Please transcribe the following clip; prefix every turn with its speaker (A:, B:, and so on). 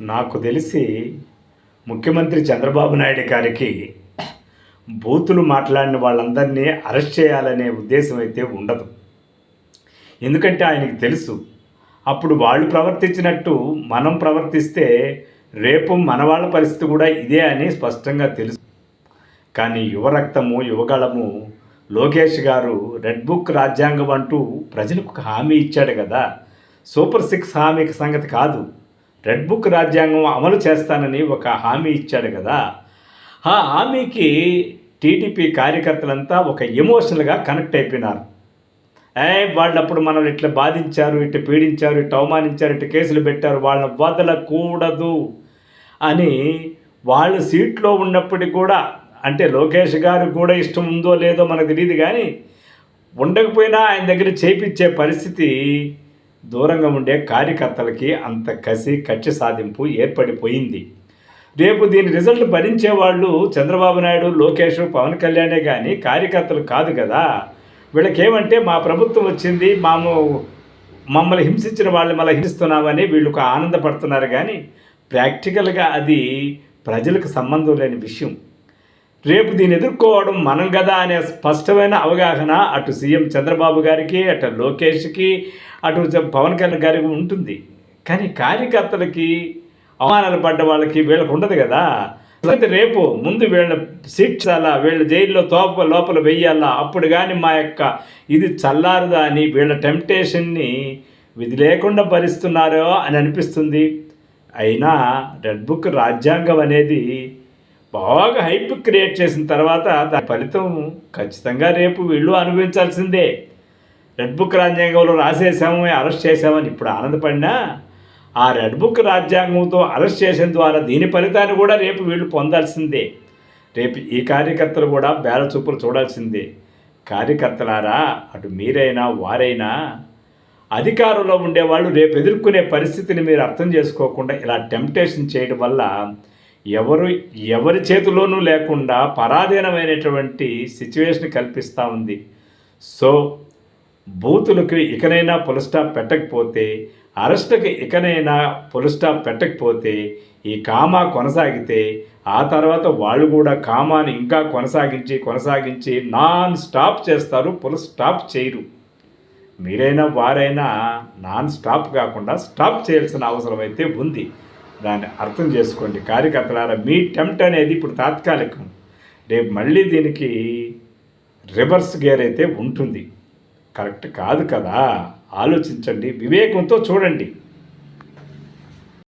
A: నాకు తెలిసి ముఖ్యమంత్రి చంద్రబాబు నాయుడు గారికి బూతులు మాట్లాడిన వాళ్ళందరినీ అరెస్ట్ చేయాలనే ఉద్దేశం అయితే ఉండదు. ఎందుకంటే ఆయనకి తెలుసు అప్పుడు వాళ్ళు ప్రవర్తించినట్టు మనం ప్రవర్తిస్తే రేపు మన వాళ్ళ పరిస్థితి కూడా ఇదే అని స్పష్టంగా తెలుసు. కానీ యువరక్తము యువగళము లోకేష్ గారు రెడ్ బుక్ రాజ్యాంగం అంటూ ప్రజలకు హామీ ఇచ్చాడు కదా. సూపర్ సిక్స్ హామీ సంగతి కాదు. రెడ్ బుక్ రాజ్యాంగం అమలు చేస్తానని ఒక హామీ ఇచ్చాడు కదా. ఆ హామీకి టీడీపీ కార్యకర్తలంతా ఒక ఎమోషనల్గా కనెక్ట్ అయిపోయినారు. ఏ వాళ్ళు అప్పుడు మనల్ని ఇట్లా బాధించారు ఇట్లా పీడించారు ఇట్లా అవమానించారు ఇట్లా కేసులు పెట్టారు వాళ్ళని వదలకూడదు అని వాళ్ళు సీట్లో ఉన్నప్పటికీ కూడా అంటే లోకేష్ గారు కూడా ఇష్టం ఉందో లేదో మనకు తెలియదు కానీ ఉండకపోయినా ఆయన దగ్గర చేపించే పరిస్థితి దూరంగా ఉండే కార్యకర్తలకి అంత కసి కక్ష సాధింపు ఏర్పడిపోయింది. రేపు దీని రిజల్ట్ భరించే వాళ్ళు చంద్రబాబు నాయుడు లోకేష్ పవన్ కళ్యాణే కానీ కార్యకర్తలు కాదు కదా. వీళ్ళకేమంటే మా ప్రభుత్వం వచ్చింది మాము మమ్మల్ని హింసించిన వాళ్ళు మళ్ళీ హింసిస్తున్నామని వీళ్ళు ఒక ఆనందపడుతున్నారు కానీ ప్రాక్టికల్గా అది ప్రజలకు సంబంధం లేని విషయం. రేపు దీన్ని ఎదుర్కోవడం మనం కదా అనే స్పష్టమైన అవగాహన అటు సీఎం చంద్రబాబు గారికి అటు లోకేష్కి అటు పవన్ కళ్యాణ్ గారికి ఉంటుంది. కానీ కార్యకర్తలకి అవమానాలు పడ్డ వాళ్ళకి వీళ్ళకి ఉండదు కదా అయితే రేపు ముందు వీళ్ళ శిక్షాలా వీళ్ళ జైల్లో తోప లోపల వెయ్యాలా అప్పుడు కానీ మా యొక్క ఇది చల్లారుదా అని వీళ్ళ టెంప్టేషన్ని విధి లేకుండా భరిస్తున్నారో అని అనిపిస్తుంది. అయినా రెడ్ బుక్ రాజ్యాంగం అనేది బాగా హైప్ క్రియేట్ చేసిన తర్వాత దాని ఫలితం ఖచ్చితంగా రేపు వీళ్ళు అనుభవించాల్సిందే. రెడ్ బుక్ రాజ్యాంగంలో రాసేసాము అరెస్ట్ చేసామని ఇప్పుడు ఆనందపడినా ఆ రెడ్ బుక్ రాజ్యాంగంతో అరెస్ట్ చేసిన ద్వారా దీని ఫలితాన్ని కూడా రేపు వీళ్ళు పొందాల్సిందే. రేపు ఈ కార్యకర్తలు కూడా బేల చూపులు చూడాల్సిందే. కార్యకర్తలారా అటు మీరైనా వారైనా అధికారంలో ఉండేవాళ్ళు రేపు ఎదుర్కొనే పరిస్థితిని మీరు అర్థం చేసుకోకుండా ఇలా టెంప్టేషన్ చేయడం వల్ల ఎవరు ఎవరి చేతిలోనూ లేకుండా పరాధీనమైనటువంటి సిచ్యువేషన్ కల్పిస్తూ ఉంది. సో బూతులకు ఇకనైనా పులస్టాప్ పెట్టకపోతే అరెస్టుకి ఇకనైనా పులస్టాప్ పెట్టకపోతే ఈ కామా కొనసాగితే ఆ తర్వాత వాళ్ళు కూడా కామాని ఇంకా కొనసాగించి కొనసాగించి నాన్ స్టాప్ చేస్తారు పుల్ స్టాప్ చేయరు. మీరైనా వారైనా నాన్ స్టాప్ కాకుండా స్టాప్ చేయాల్సిన అవసరం అయితే ఉంది. దాన్ని అర్థం చేసుకోండి. కార్యకర్తలారా మీ టెంప్ట్ అనేది ఇప్పుడు తాత్కాలికం. రేపు మళ్ళీ దీనికి రివర్స్ గేర్ అయితే ఉంటుంది. కరెక్ట్ కాదు కదా? ఆలోచించండి. వివేకంతో చూడండి.